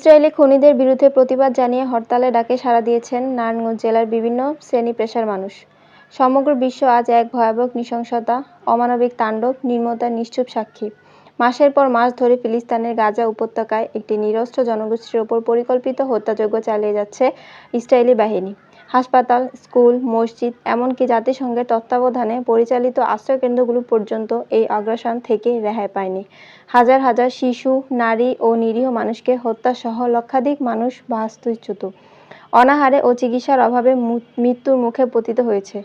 Israeli খুনিদের বিরুদ্ধে প্রতিবাদ জানিয়ে হরতালে ডাকে সাড়া দিয়েছেন নারায়ণগঞ্জ জেলার বিভিন্ন শ্রেণি পেশার মানুষ। সমগ্র বিশ্ব আজ এক ভয়াবহ নৃশংসতা, অমানবিক তাণ্ডব নির্মতার নিশ্চুপ সাক্ষী। মাসের পর মাস ধরে ফিলিস্তানের গাজা উপত্যকায় একটি নিরস্ত্র জনগোষ্ঠীর ওপর পরিকল্পিত হত্যাযজ্ঞ চালিয়ে যাচ্ছে ইসরায়েলি বাহিনী। হাসপাতাল, স্কুল, মসজিদ, এমনকি জাতিসংঘের তত্ত্বাবধানে পরিচালিত আশ্রয়কেন্দ্রগুলো পর্যন্ত এই আগ্রাসন থেকে রেহাই পায়নি। হাজার হাজার শিশু, নারী ও নিরীহ মানুষকে হত্যাসহ লক্ষাধিক মানুষ বাস্তুচ্যুত। অনাহারে ও চিকিৎসার অভাবে মৃত্যুর মুখে পতিত হয়েছে।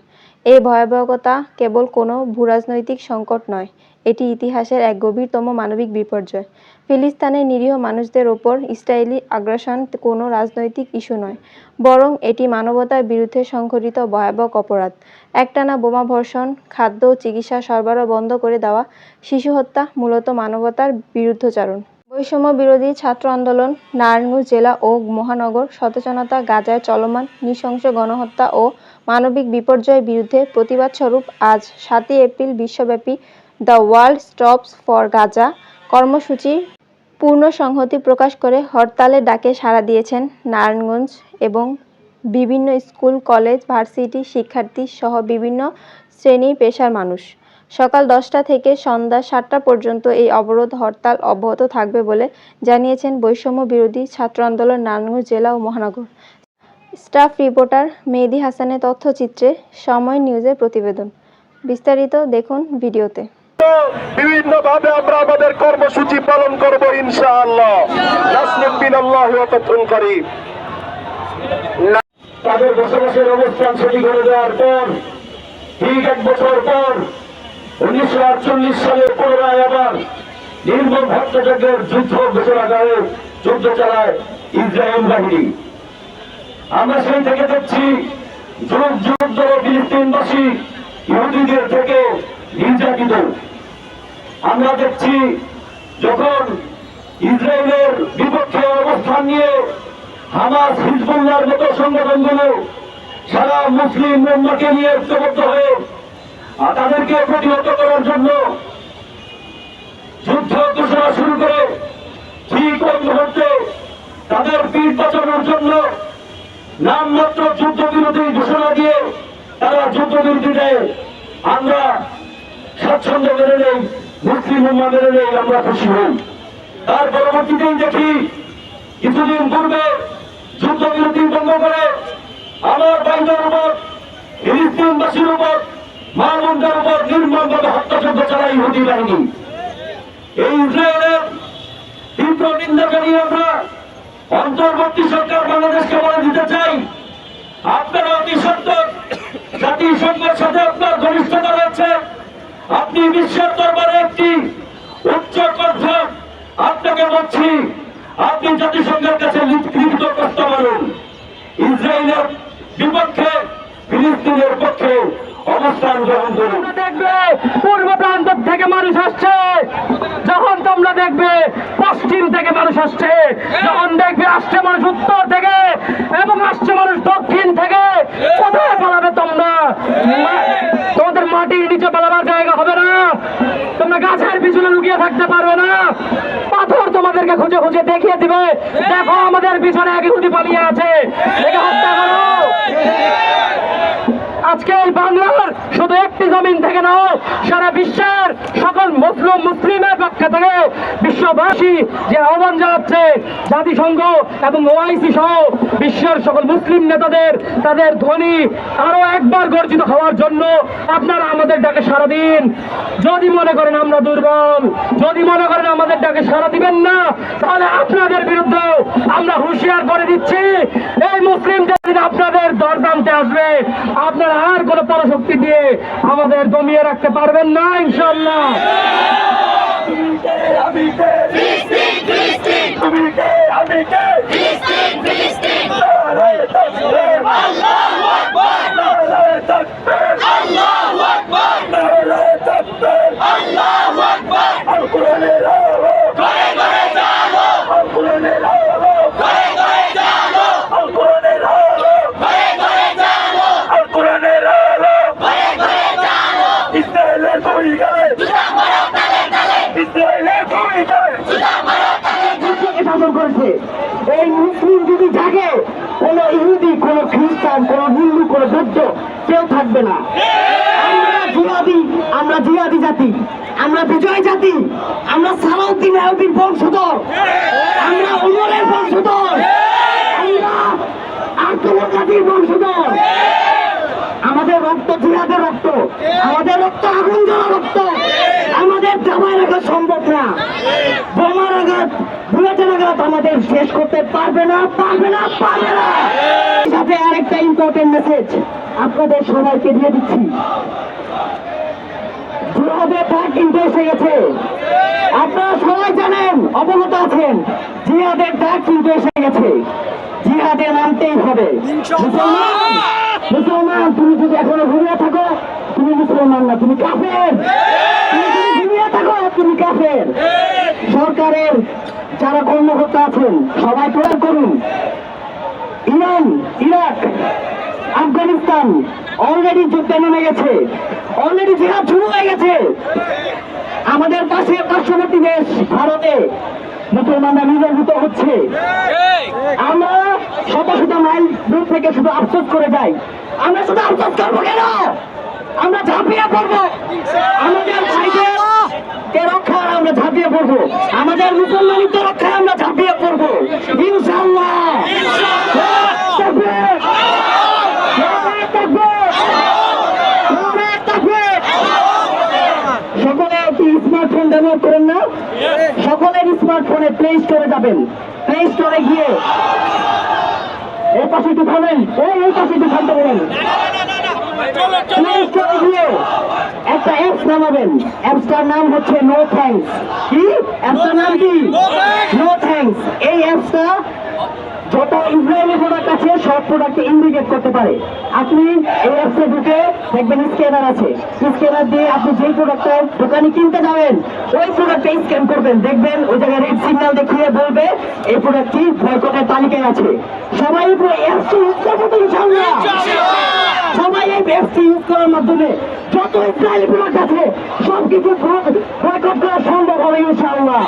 এই ভয়াবহতা কেবল কোনো ভূরাজনৈতিক সংকট নয়, এটি ইতিহাসের এক গভীরতম মানবিক বিপর্যয়। ফিলিস্তিনের নিরীহ মানুষদের ওপর ইসরায়েলি আগ্রাসন কোনো রাজনৈতিক ইস্যু নয়, বরং এটি মানবতার বিরুদ্ধে সংঘটিত ভয়াবহ অপরাধ। একটানা বোমাবর্ষণ, খাদ্য ও চিকিৎসা সরবরাহ বন্ধ করে দেওয়া, শিশু হত্যা মূলত মানবতার বিরুদ্ধচারণ। বৈষম্য বিরোধী ছাত্র আন্দোলন, নারায়ণগঞ্জ জেলা ও মহানগর সচেতনতা গাজায় চলমান নৃশংস গণহত্যা ও মানবিক বিপর্যয়ের বিরুদ্ধে প্রতিবাদস্বরূপ আজ সাতই এপ্রিল বিশ্বব্যাপী the world stops for Gaza কর্মসূচির পূর্ণ সংহতি প্রকাশ করে হরতালের ডাকে সাড়া দিয়েছেন নারায়ণগঞ্জ এবং বিভিন্ন স্কুল, কলেজ, ভার্সিটি শিক্ষার্থী সহ বিভিন্ন শ্রেণি পেশার মানুষ। সকাল দশটা থেকে সন্ধ্যা সাতটা পর্যন্ত এই অবরোধ হরতাল অব্যাহত থাকবে বলে জানিয়েছেন বৈষম্য বিরোধী ছাত্র আন্দোলন নারায়ণগঞ্জ জেলা ও মহানগর। স্টাফ রিপোর্টার মেহেদি হাসানের তথ্যচিত্রে সময় নিউজের প্রতিবেদন। বিস্তারিত দেখুন ভিডিওতে। বিভিন্ন ভাবে আমরা আমাদের কর্মসূচি পালন করব ইনশাআল্লাহ। করি। তাদের বসবাসের অবস্থান সেটি করে দেওয়ার পর, ঠিক এক বছর পর, উনিশশো আটচল্লিশ সালের পুনরায় আবার নির্মম ভট্টাচার্যের যুদ্ধ ঘোষণা করে, যুদ্ধ চালায় ইসরায়েল বাহিনী। আমরা সেই থেকে দেখছি যুগ যুগ ধরে ফিলিস্তিনবাসী ইহুদিদের থেকে নির্যাতিত। আমরা দেখছি যখন ইসরায়েলের বিপক্ষে অবস্থান নিয়ে হামাস, হিজবুল্লাহর মতো সংগঠনগুলো সারা মুসলিম উম্মাকে নিয়ে ঐক্যবদ্ধ হয়ে তাদেরকে প্রতিহত করার জন্য যুদ্ধ ঘোষণা শুরু করে, ঠিক ওই মুহূর্তে তাদের পিঠ বাঁচানোর জন্য নামমাত্র যুদ্ধবিরোধী ঘোষণা দিয়ে তারা যুদ্ধবিরতি দেয় আমরা স্বাচ্ছন্দ্য মেনে নেই, মুসলিম উম্মা মেনে নেই, আমরা খুশি হই। তার পরবর্তীতেই দেখি, কিছুদিন পূর্বে যুদ্ধবিরতি ভঙ্গ করে আমার বাইদের উপর, ফিলিস্তিনবাসীর উপর মা উপর নির্মমভাবে হত্যাযজ্ঞ চালায় ইহুদি বাহিনী। এই ইসরায়েলের তীব্র নিন্দা জানিয়ে আমরা অন্তর্বর্তী সরকার বাংলাদেশকে বলে দিতে চাই, আপনারা অতি সত্তর জাতিসংঘের সাথে আপনি বিশ্বের দরবারে একটি উচ্চ কণ্ঠ আপনাকে বলছি, আপনি জাতিসংঘের কাছে লিখিত প্রস্তাব আনুন ইসরায়েলের বিপক্ষে, ফিলিস্তিনের পক্ষে অবস্থান গ্রহণ করুন। দেখবে, পূর্ব প্রান্ত থেকে মানুষ আসছে। যখন তোমরা দেখবে, পশ্চিম থেকে মানুষ আসছে। যখন দেখবে, আসছে মানুষ উত্তর থেকে এবং আসছে মানুষ দক্ষিণ থেকে, কোথায় পালাবে তোমরা? তোমাদের মাটির নিচে পালাবার তোমরা গাছের পিছনে লুকিয়ে থাকতে পারবে না। পাথর তোমাদেরকে খুঁজে খুঁজে দেখিয়ে দিবে। দেখো আমাদের পিছনে এক ইহুদি পালিয়ে আছে। হত্যা করো। আজকে এই বাংলার শুধু একটি জমিন থেকে নয়, সারা বিশ্বের সকল মুসলিম, মুসলিমের পক্ষ থেকে বিশ্ববাসী যে আহ্বান জানাচ্ছে জাতিসংঘ এবং ওআইসি সহ বিশ্বের সকল মুসলিম নেতাদের, তাদের ধ্বনি আরও একবার গর্জিত হওয়ার জন্য আপনারা আমাদের ডাকে সারা দিন। যদি মনে করেন আমরা দুর্বল, যদি মনে করেন আমাদের ডাকে সারা দিবেন না, তাহলে আপনাদের বিরুদ্ধে আমরা হুঁশিয়ার করে দিচ্ছি। এই মুসলিম যেদিন আপনাদের দর টানতে আসবে। আপনারা আর কোনো পরশক্তি দিয়ে আমাদের দমিয়ে রাখতে পারবেন না ইনশাল্লাহ আমি ভূমিকায় ইসরায়েলের ভূমিকায় শাসন করেছে আগে কোন ইহুদি কোন খ্রিস্টান কোন হিন্দু কোন বৌদ্ধ কেউ থাকবে না আমরা জিহাদি আমরা জিহাদি জাতি আমরা বিজয় জাতি আমরা সালাউদ্দিন আয়ুবির বংশধর আমরা উমরের বংশধর আমরা কাদির বংশধর আমাদের রক্ত, জিহাদের রক্ত, আমাদের রক্ত আগুন। রক্ত আমাদের জামাই রাখা সম্ভব না। বোমার আঘাত বুলেটের আঘাত আমাদের শেষ করতে পারবে না পারবে না পারবে না। সাথে আরেকটা ইম্পর্টেন্ট মেসেজ আপনাদের সবাইকে দিয়ে দিচ্ছি। জিহাদের ডাক কিন্তু এসে গেছে। আপনারা সবাই জানেন অবগত আছেন জিহাদের ডাক কিন্তু এসে গেছে। জিহাদে নামতেই হবে। মুসলমান মুসলমান তুমি যদি এখনও ঘুমিয়ে থাকো তুমি মুসলমান না, তুমি কাফের। থাকো, তুমি কাফের। সরকারের যারা কর্মকর্তা আছেন, সবাই প্রয়োগ করুন। ইরান, ইরাক, আফগানিস্তান অলরেডি যুদ্ধে নেমে গেছে। অলরেডি জিহাদ শুরু হয়ে গেছে। আমাদের পাশে পার্শ্ববর্তী দেশ, ভারতে মুসলমানরা নির্যাতিত হচ্ছে। আমরা শত শত মাইল দূর থেকে শুধু আফসোস করে যাই। আমরা শুধু আফসোস করব কেন? আমরা ঝাঁপিয়ে পড়ব। আমাদের ভাইদের কে রক্ষায় আমরা ঝাঁপিয়ে পড়ব। আমাদের মুসলমানিত্ব রক্ষায় আমরা ঝাঁপিয়ে পড়ব। ইনশাল্লাহ! সকলে কি স্মার্টফোন ব্যবহার করেন না। সকলের স্মার্টফোনে প্লে স্টোরে যাবেন। প্লে স্টোরে গিয়ে এই পাশে একটু থামেন। এই পাশে একটু বলেন। একটা অ্যাপস নামাবেন অ্যাপসটার নাম হচ্ছে নো থ্যাঙ্কস কি? অ্যাপসটার নাম কি? নো থ্যাঙ্কস এই অ্যাপসটা যত ইসরায়েলি প্রোডাক্ট আছে, সব প্রোডাক্টকে ইন্ডিকেট করতে পারে। আপনি এই অ্যাপসে ঢুকে দেখবেন স্ক্যানার আছে। স্ক্যানার দিয়ে আপনি যেই প্রোডাক্টটা দোকানে কিনতে যাবেন, ওই প্রোডাক্টটা স্ক্যান করবেন। দেখবেন ওই জায়গায় রেড সিগন্যাল দেখিয়ে বলবে, এই প্রোডাক্টটি বয়কটের তালিকায় আছে। সবাই অ্যাপসটি ইউজ করব ইনশাআল্লাহ। সবাই এই অ্যাপসটি ইউজ করার মাধ্যমে যত ইসরায়েলি প্রোডাক্ট আছে সব কিছু বয়কট করা সম্ভব হবে ইনশাআল্লাহ।